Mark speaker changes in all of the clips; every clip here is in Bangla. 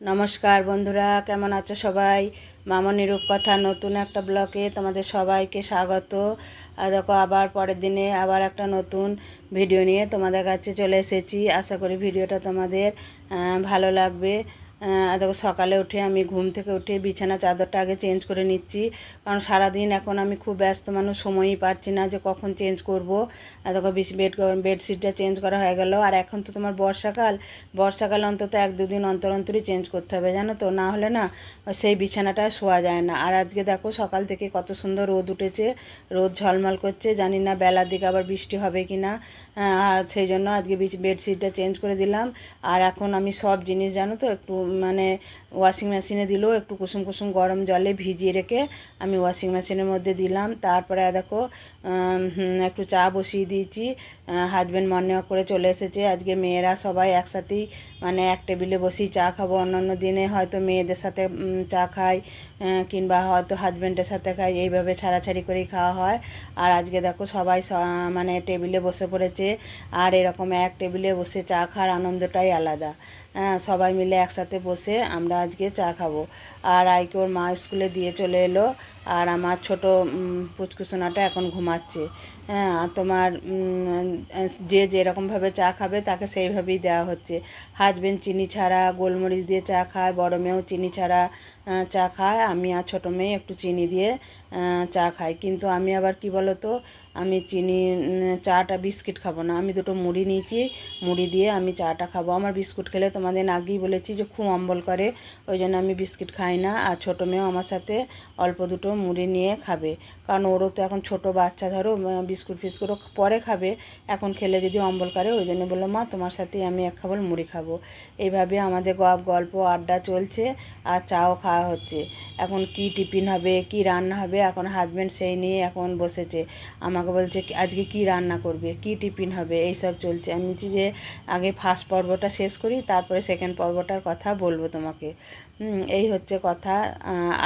Speaker 1: নমস্কার বন্ধুরা, কেমন আছো সবাই? মামনি রূপকথা নতুন একটা ব্লকে তোমাদের সবাইকে স্বাগত। আর দেখো, আবার পরের দিনে আবার একটা নতুন ভিডিও নিয়ে তোমাদের কাছে চলে এসেছি। আশা করি ভিডিওটা তোমাদের ভালো লাগবে। দেখো সকালে উঠে আমি ঘুম থেকে উঠে বিছানা চাদরটা আগে চেঞ্জ করে নিচ্ছি। কারণ সারাদিন এখন আমি খুব ব্যস্ত মানুষ, সময়ই পাচ্ছি না যে কখন চেঞ্জ করব। দেখো বেড বেডশিটটা চেঞ্জ করা হয়ে গেল। আর এখন তো তোমার বর্ষাকাল। বর্ষাকাল অন্তত এক দুদিন অন্তর অন্তরই চেঞ্জ করতে হবে, জানো তো? না হলে না সেই বিছানাটা শোয়া যায় না। আর আজকে দেখো সকাল থেকে কত সুন্দর রোদ উঠেছে। রোদ ঝলমল করছে। জানি না বেলার দিকে আবার বৃষ্টি হবে কি না আর সেই জন্য আজকে বেডশিটটা চেঞ্জ করে দিলাম। আর এখন আমি সব জিনিস জানো তো, একটু মানে ওয়াশিং মেশিনে দিলেও একটু কুসুম কুসুম গরম জলে ভিজিয়ে রেখে আমি ওয়াশিং মেশিনের মধ্যে দিলাম। তারপরে দেখো একটু চা বসিয়ে দিয়েছি। হাজব্যান্ড মর্নিং ওয়াক করে চলে এসেছে। আজকে মেয়েরা সবাই একসাথেই মানে এক টেবিলে বসেই চা খাব। অন্যান্য দিনে হয়তো মেয়েদের সাথে চা খাই কিংবা হয়তো হাজব্যান্ডের সাথে খাই। এইভাবে ছাড়াছাড়ি করেই খাওয়া হয়। আর আজকে দেখো সবাই মানে টেবিলে বসে পড়েছে। আর এরকম এক টেবিলে বসে চা খাওয়ার আনন্দটাই আলাদা। হ্যাঁ সবাই মিলে একসাথে বসে আমরা আজকে চা খাব। আর আইকে ওর মা স্কুলে দিয়ে চলে এলো। আর আমার ছোট পুচকুসোনাটা এখন ঘুমাচ্ছে। হ্যাঁ তোমার যে যেরকমভাবে চা খাবে তাকে সেইভাবেই দেওয়া হচ্ছে। হাজবেন্ড চিনি ছাড়া, গোলমরিচ দিয়ে চা খায়, বড় মেয়েও চিনি ছাড়া চা খায়। আমি আর ছোটো মেয়ে একটু চিনি দিয়ে চা খাই। কিন্তু আমি আবার কি বলো তো আমি চিনি চাটা বিস্কিট খাব না। আমি দুটো মুড়ি নিয়েছি, মুড়ি দিয়ে আমি চাটা খাব। আমার বিস্কুট খেলে তোমাদের আগেই বলেছি যে খুব অম্বল করে, ওই জন্য আমি বিস্কিট খাই না। আর ছোটো মেয়েও আমার সাথে অল্প দুটো মুড়ি নিয়ে খাবে। কারণ ওরও তো এখন ছোট বাচ্চা, ধরো বিস্কুট ফিস্কুটও পরে খাবে। এখন খেলে যদি অম্বল করে, ওই জন্য বলল, মা, তোমার সাথেই আমি এক খাবল মুড়ি খাব। এইভাবে আমাদের গপ, গল্প, আড্ডা চলছে আর চাও খাওয়া হচ্ছে। এখন কি টিফিন হবে, কি রান্না হবে, এখন হাজব্যান্ড সেই নিয়ে এখন বসেছে। আমাকে বলছে আজকে কি রান্না করবে? কি টিফিন হবে? এইসব চলছে। আমি বলছি যে, আগে ফার্স্ট পর্বটা শেষ করি, তারপরে সেকেন্ড পর্বটার কথা বলব তোমাকে। এই হচ্ছে কথা।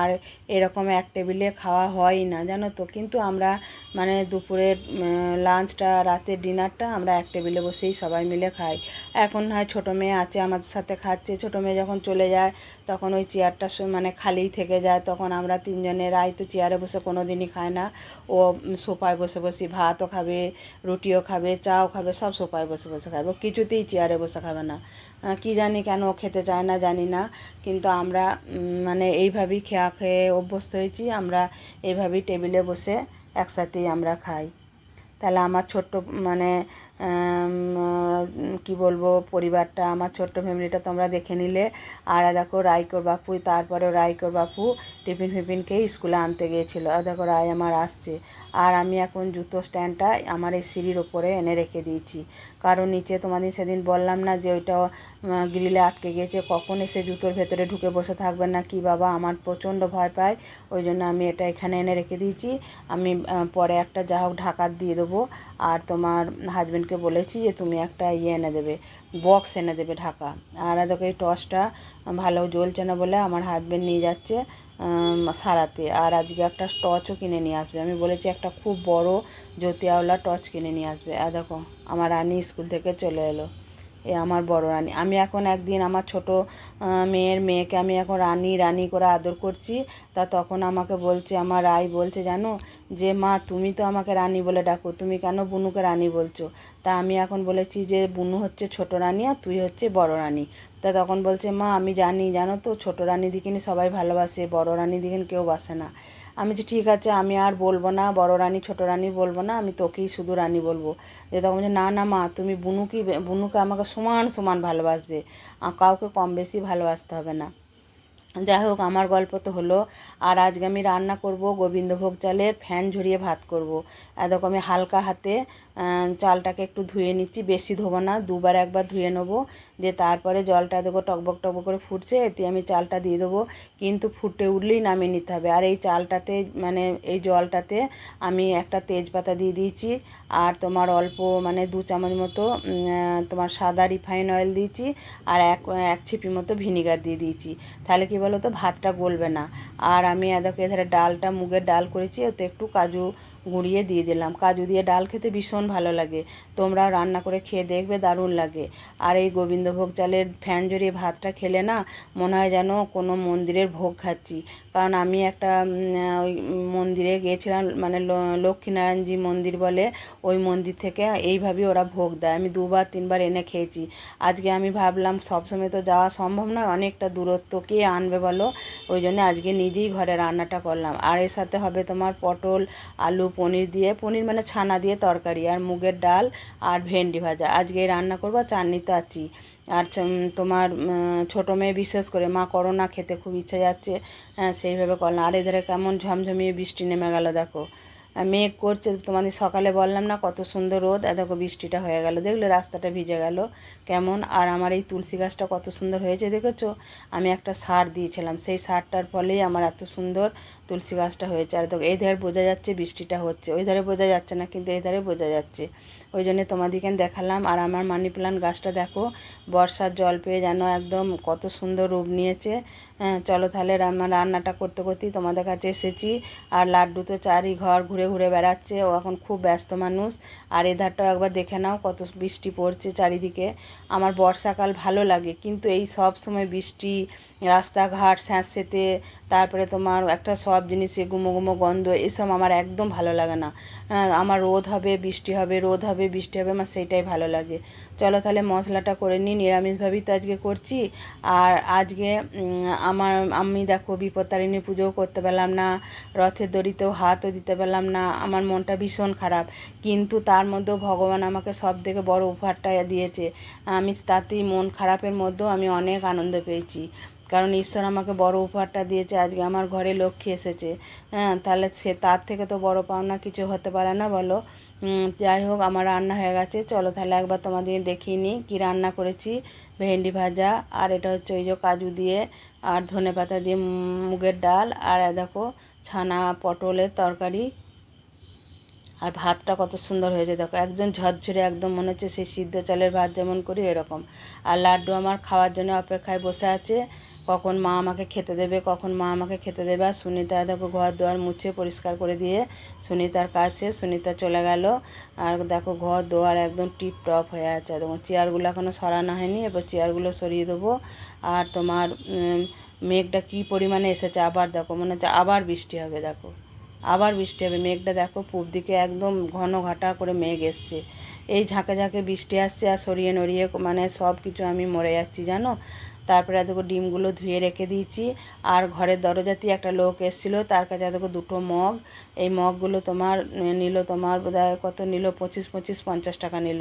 Speaker 1: আর এরকম এক টেবিলে খাওয়া হয় না। জানো তো? কিন্তু আমরা মানে দুপুরের লাঞ্চটা রাতের ডিনারটা আমরা এক টেবিলে বসেই সবাই মিলে খাই। এখন হয় ছোটো মেয়ে আছে আমাদের সাথে খাচ্ছে। ছোটো মেয়ে যখন চলে যায়, তখন ওই চেয়ারটা মানে খালিই থেকে যায়। তখন আমরা তিনজনের রায় তো চেয়ারে বসে কোনো দিনই খায় না। ও সোফায় বসে বসে ভাতও খাবে, রুটিও খাবে, চাও খাবে, সব সোফায় বসে বসে খাবে কিছুতেই চেয়ারে বসে খাবে না। কি জানি কেন খেতে চায় না জানি না। কিন্তু আমরা মানে এইভাবেই খেয়া খেয়ে অভ্যস্ত হয়েছি। আমরা এইভাবেই টেবিলে বসে একসাথেই আমরা খাই। তাহলে আমার ছোট্ট মানে কি বলব, পরিবারটা, আমার ছোট্ট ফ্যামিলিটা তোমরা দেখে নিলে। আর দেখো, রাইকোর বাপু তারপরে রাইকোর বাপু টিফিন ফিফিন খেয়ে স্কুলে আনতে গিয়েছিল। আর দেখো, রায় আমার আসছে। আর আমি এখন জুতো স্ট্যান্ডটা আমার এই সিঁড়ির ওপরে এনে রেখে দিয়েছি। কারণ নিচে তোমাদের সেদিন বললাম না যে ওইটা গ্রিলে আটকে গিয়েছে কখন এসে জুতোর ভেতরে ঢুকে বসে থাকবে না কি বাবা? আমার প্রচণ্ড ভয় পায়, ওই জন্য আমি এটা এখানে এনে রেখে দিয়েছি। আমি পরে একটা যা হোক ঢাকার দিয়ে দেবো। আর তোমার হাজবেন্ডকে বলেছি যে তুমি একটা ইয়ে এনে দেবে বক্স এনে দেবে ঢাকা। আর দেখো এই টসটা ভালো জ্বলছে না বলে আমার হাজবেন্ড নিয়ে যাচ্ছে। সারাতে। আর আজকে একটা টর্চও কিনে নিয়ে আসবে। আমি বলেছি একটা খুব বড় জ্যোতিয়াওয়ালা টর্চ কিনে নিয়ে আসবে। আর দেখো, আমার রানী স্কুল থেকে চলে এলো। এ আমার বড় রানী। আমি এখন একদিন আমার ছোট মেয়ের মেয়েকে আমি এখন রানী রানী করে আদর করছি। তা তখন আমাকে বলছে, আমার রাই বলছে, জানো, যে মা, তুমি তো আমাকে রানী বলে ডাকো। তুমি কেন বুনুকে রানী বলছো? তা আমি এখন বলেছি যে, বুনু হচ্ছে ছোট রানী আর তুই হচ্ছে বড় রানী। তা তখন বলছে, মা, আমি জানি, জানো তো, ছোট রানী দিকিনি সবাই ভালোবাসে, বড় রানী দিকিনি কেউ বাসে না। আমি যে, ঠিক আছে, আমি আর বলব না, বড় রানী, ছোট রানী বলব না, আমি তোকেই শুধু রানী বলব। যে তখন বলছে, না না, মা, তুমি বুনুকেই বুনুকে আমাকে সমান সমান ভালোবাসবে কাউকে কম বেশি ভালোবাসতে হবে না। যাই হোক, আমার গল্প তো হলো, আর আজকে আমি রান্না করব, গোবিন্দভোগ চালের ফ্যান ঝরিয়ে ভাত করব। এরকম আমি হালকা হাতে চালটাকে একটু ধুয়ে নিচ্ছি, বেশি ধোবো না, দুবার একবার ধুয়ে নেব, দিয়ে তারপরে জলটা দেখো টকবক টকবক করে ফুটছে, এতে আমি চালটা দিয়ে দেবো, কিন্তু ফুটে উঠলেই নামিয়ে নিতে হবে। আর এই চালটাতে মানে এই জলটাতে আমি একটা তেজপাতা দিয়ে দিয়েছি, আর তোমার অল্প মানে দু চামচ মতো তোমার সাদা রিফাইন অয়েল দিয়েছি, আর এক এক ছিপি মতো ভিনিগার দিয়ে দিয়েছি। তাহলে কি বলো তো, ভাতটা গলবে না। আর আমি দেখো, এধারে ডালটা, মুগের ডাল করেছি, ওতে একটু কাজু গুঁড়িয়ে দিয়ে দিলাম। কাজু দিয়ে ডাল খেতে ভীষণ ভালো লাগে। তোমরা রান্না করে খেয়ে দেখবে, দারুণ লাগে। আর এই গোবিন্দভোগ চালের ফ্যান জড়িয়ে ভাতটা খেলে না, মনে হয় যেন কোনো মন্দিরের ভোগ খাচ্ছি। কারণ আমি একটা ওই মন্দিরে গিয়েছিলাম মানে লক্ষ্মীনারায়ণজি মন্দির বলে, ওই মন্দির থেকে এইভাবেই ওরা ভোগ দেয়। আমি দুবার, তিনবার এনে খেয়েছি। আজকে আমি ভাবলাম, সবসময় তো যাওয়া সম্ভব নয়, অনেকটা দূরত্ব কে আনবে বলো? ওই জন্য আজকে নিজেই ঘরে রান্নাটা করলাম। আর এর সাথে হবে তোমার পটল, আলু পনির দিয়ে, পনির মানে ছানা দিয়ে তরকারি আর মুগের ডাল আর ভেন্ডি ভাজা। আজকে রান্না করব চাটনি তো আছি আর তোমার ছোটো মেয়ে বিশেষ করে, মা করোনা খেতে খুব ইচ্ছা যাচ্ছে হ্যাঁ সেইভাবে করলাম আর এধারে কেমন ঝমঝমিয়ে বৃষ্টি নেমে গেল, দেখো। মেঘ করছে, তোমাদের সকালে বললাম না কত সুন্দর রোদ দেখো বৃষ্টিটা হয়ে গেল। দেখলে রাস্তাটা ভিজে গেল কেমন, আর আমার এই তুলসী গাছটা কত সুন্দর হয়েছে, দেখেছ? আমি একটা সার দিয়েছিলাম। সেই সারটার ফলেই আমার এত সুন্দর তুলসী গাছটা হয়েছে। আর দেখো, এই ধারে বোঝা যাচ্ছে বৃষ্টিটা হচ্ছে। ওই ধারে বোঝা যাচ্ছে না, কিন্তু এই ধারে বোঝা যাচ্ছে। ওই জন্য তোমাদেরকে দেখালাম। আর আমার মানি প্লান্ট গাছটা দেখো, বর্ষার জল পেয়ে যেন একদম কত সুন্দর রূপ নিয়েছে। হ্যাঁ চলো তাহলে আমার রান্নাটা করতে করতেই তোমাদের কাছে এসেছি। আর লাড্ডু তো চারি ঘর ঘুরে ঘুরে বেড়াচ্ছে। ও এখন খুব ব্যস্ত মানুষ। আর এধারটাও একবার দেখে নাও কত বৃষ্টি পড়ছে চারিদিকে। আমার বর্ষাকাল ভালো লাগে, কিন্তু এই সব সময় বৃষ্টি, রাস্তাঘাট, স্যাঁতসেঁতে, তারপরে তোমার একটা সব জিনিসে গুমো গুমো গন্ধ, এসব আমার একদম ভালো লাগে না। আমার রোদ হবে, বৃষ্টি হবে, রোদ হবে, বৃষ্টি হবে, আমার সেইটাই ভালো লাগে। চলো তাহলে মশলাটা করে নিই নিরামিষভাবেই তো আজকে করছি। আর আজকে আমার, আমি দেখো বিপত্তারিণী পুজোও করতে পারলাম না, রথের দড়িতেও হাতও দিতে পারলাম না, আমার মনটা ভীষণ খারাপ। কিন্তু তার মধ্যেও ভগবান আমাকে সব থেকে বড় উপহারটা দিয়েছে। আমি তাতেই মন খারাপের মধ্যেও আমি অনেক আনন্দ পেয়েছি। কারণ ঈশ্বর আমাকে বড় উপহারটা দিয়েছে, আজকে আমার ঘরে লক্ষ্মী এসেছে। হ্যাঁ তাহলে সে তার থেকে তো বড় পাওনা কিছু হতে পারে না, বলো। যাই হোক, আমার রান্না হয়ে গেছে। চলো তাহলে একবার তোমাদের দেখিয়ে নিই কী রান্না করেছি। ভেন্ডি ভাজা, আর এটা হচ্ছে ওই যে কাজু দিয়ে, আর ধনে পাতা দিয়ে মুগের ডাল, আর দেখো ছানা পটলের তরকারি। আর ভাতটা কত সুন্দর হয়েছে, দেখো। একদম ঝরঝরে, একদম মনে হচ্ছে সেই সিদ্ধ চালের ভাত যেমন করি এরকম আর লাড্ডু আমার খাওয়ার জন্য অপেক্ষায় বসে আছে। কখন মা আমাকে খেতে দেবে, কখন মা আমাকে খেতে দেবে। আর সুনিতা দেখো ঘর দুয়ার মুছে পরিষ্কার করে দিয়ে সুনিতার কাজ শেষ সুনিতা চলে গেল। আর দেখো ঘর দুয়ার একদম টিপ টপ হয়ে আছে। দেখো চেয়ারগুলো এখনও সরানো হয়নি, এবার চেয়ারগুলো সরিয়ে দেবো। আর তোমার মেঘটা কী পরিমাণে এসেছে আবার দেখো, মনে হচ্ছে আবার বৃষ্টি হবে দেখো। আবার বৃষ্টি হবে। মেঘটা দেখো পূব দিকে একদম ঘন ঘাটা করে মেঘ এসছে। এই ঝাঁকে ঝাঁকে বৃষ্টি আসছে আর সরিয়ে নড়িয়ে মানে সব কিছু আমি মরে যাচ্ছি, জানো? তারপরে দেখো ডিমগুলো ধুয়ে রেখে দিয়েছি। আর ঘরের দরজাতেই একটা লোক এসেছিল, তার কাছে দেখো দুটো মগ। এই মগগুলো তোমার নিল তোমার বোধহয় কত নিল? পঁচিশ পঁচিশ, পঞ্চাশ টাকা নিল।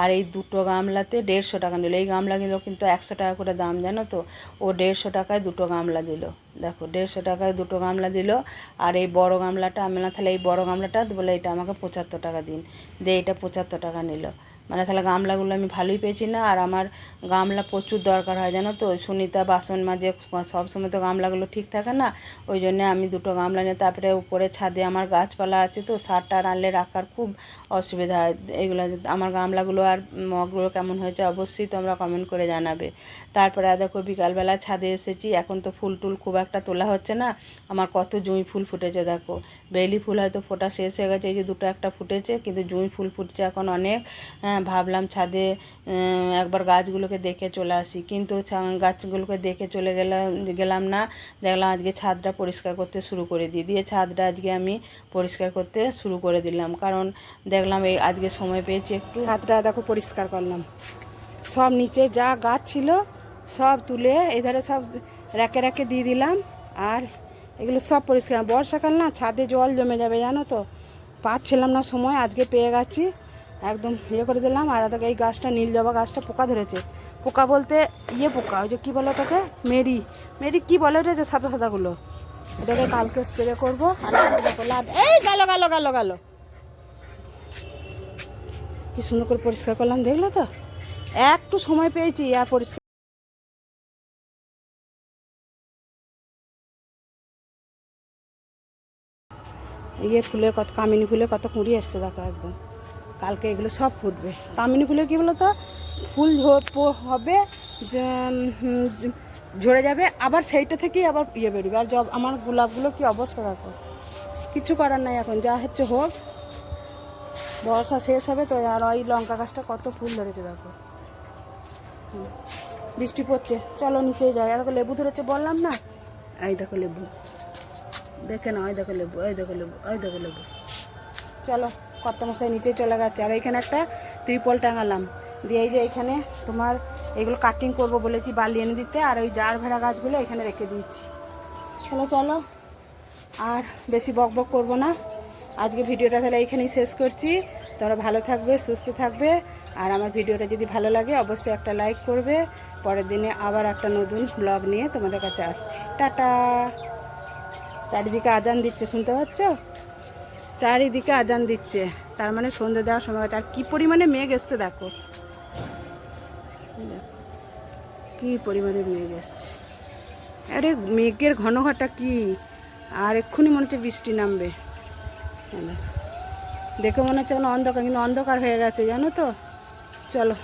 Speaker 1: আর এই দুটো গামলাতে দেড়শো টাকা নিল। এই গামলাগুলো কিন্তু একশো টাকা করে দাম, জানো তো? ও দেড়শো টাকায় দুটো গামলা দিল। দেখো, দেড়শো টাকায় দুটো গামলা দিল। আর এই বড় গামলাটা, আমি না তাহলে এই বড় গামলাটা বলে এটা আমাকে পঁচাত্তর টাকা দিন। দিয়ে এটা পঁচাত্তর টাকা নিল। মানে তাহলে গামলাগুলো আমি ভালোই পেয়েছি না, আর আমার গামলা প্রচুর দরকার হয় জানো তো, সুনিতা, বাসন মাঝে সবসময় তো গামলাগুলো ঠিক থাকে না, ওই জন্য আমি দুটো গামলা নিয়ে তারপরে উপরে ছাদে আমার গাছপালা আছে তো সার টার আনলে রাখার খুব অসুবিধা হয়, এগুলো আমার গামলাগুলো আর মগগুলো কেমন হয়েছে অবশ্যই তোমরা কমেন্ট করে জানাবে। তারপরে দেখো বিকালবেলা ছাদে এসেছি, এখন তো ফুল টুল খুব একটা তোলা হচ্ছে না, আমার কত জুঁই ফুল ফুটেছে দেখো, বেলি ফুল হয়তো ফোটা শেষ হয়ে গেছে, এই যে দুটো একটা ফুটেছে, কিন্তু জুঁই ফুল ফুটছে এখন অনেক হ্যাঁ ভাবলাম ছাদে একবার গাছগুলোকে দেখে চলে আসি। কিন্তু গাছগুলোকে দেখে চলে গেলাম গেলাম না। দেখলাম আজকে ছাদটা পরিষ্কার করতে শুরু করে দিই। দিয়ে ছাদটা আজকে আমি পরিষ্কার করতে শুরু করে দিলাম। কারণ দেখলাম এই আজকে সময় পেয়েছি একটু। ছাদটা দেখো পরিষ্কার করলাম। সব নিচে যা গাছ ছিল, সব তুলে এধারে সব র্যাকে র্যাকে দিয়ে দিলাম। আর এগুলো সব পরিষ্কার। বর্ষাকাল না, ছাদে জল জমে যাবে, জানো তো? পাচ্ছিলাম না সময়, আজকে পেয়ে গেছি। একদম ইয়ে করে দিলাম আর এই গাছটা, নীল জবা গাছটা পোকা ধরেছে। পোকা বলতে ইয়ে পোকা, ওই যে কী বলে ওটাকে? মেরি। মেরি কী বলে ওটা? যে সাদা সাদাগুলো। এটাকে কালকে স্প্রে করব। এই গেল গেল গেল গেল। কি সুন্দর করে পরিষ্কার করলাম, দেখলে তো? একটু সময় পেয়েছি আর পরিষ্কার ইয়ে ফুলের কত, কামিনী ফুলের কত কুঁড়ি এসছে দেখো একদম। কালকে এগুলো সব ফুটবে। কামিনী ফুলে কী বলো তো ফুল হবে ঝরে যাবে, আবার সেইটা থেকেই আবার ইয়ে বেরোবে। আর জব, আমার গোলাপগুলো কি অবস্থা দেখো।
Speaker 2: কিছু করার নাই এখন, যা হচ্ছে হোক। বর্ষা শেষ হবে তো, আর ওই লঙ্কা গাছটা কত ফুল ধরেছে দেখো। বৃষ্টি পড়ছে। চলো নিচে যাই। দেখো লেবু ধরেছে, বললাম না? এই দেখো লেবু। দেখে না ওই দেখো লেবু ওই দেখো লেবু ওই দেখো লেবু। চলো। কত মশাই নিচে চলে গেছে। আর এখানে একটা ত্রিপল টাঙালাম। দিয়ে এই যে এখানে তোমার এগুলো কাটিং করব বলেছি বালি এনে দিতে, আর ওই জার ভেড়া গাছগুলো এখানে রেখে দিয়েছি। চলো চলো। আর বেশি বক বক করব না। আজকে ভিডিওটা তাহলে এইখানেই শেষ করছি। তোমরা ভালো থাকবে, সুস্থ থাকবে। আর আমার ভিডিওটা যদি ভালো লাগে, অবশ্যই একটা লাইক করবে। পরের দিনে আবার একটা নতুন ব্লগ নিয়ে তোমাদের কাছে আসছি। টাটা। চারিদিকে আজান দিচ্ছে, শুনতে পাচ্ছ? চারিদিকে আজান দিচ্ছে। তার মানে সন্ধে দেওয়ার সময় হচ্ছে আর কি পরিমাণে মেঘ এসছে দেখো। কি পরিমাণে মেঘ এসছে। আরে মেঘের ঘন ঘটা কি? আর এক্ষুনি মনে হচ্ছে বৃষ্টি নামবে। দেখে মনে হচ্ছে কোনো অন্ধকার, কিন্তু অন্ধকার হয়ে গেছে, জানো তো? চলো।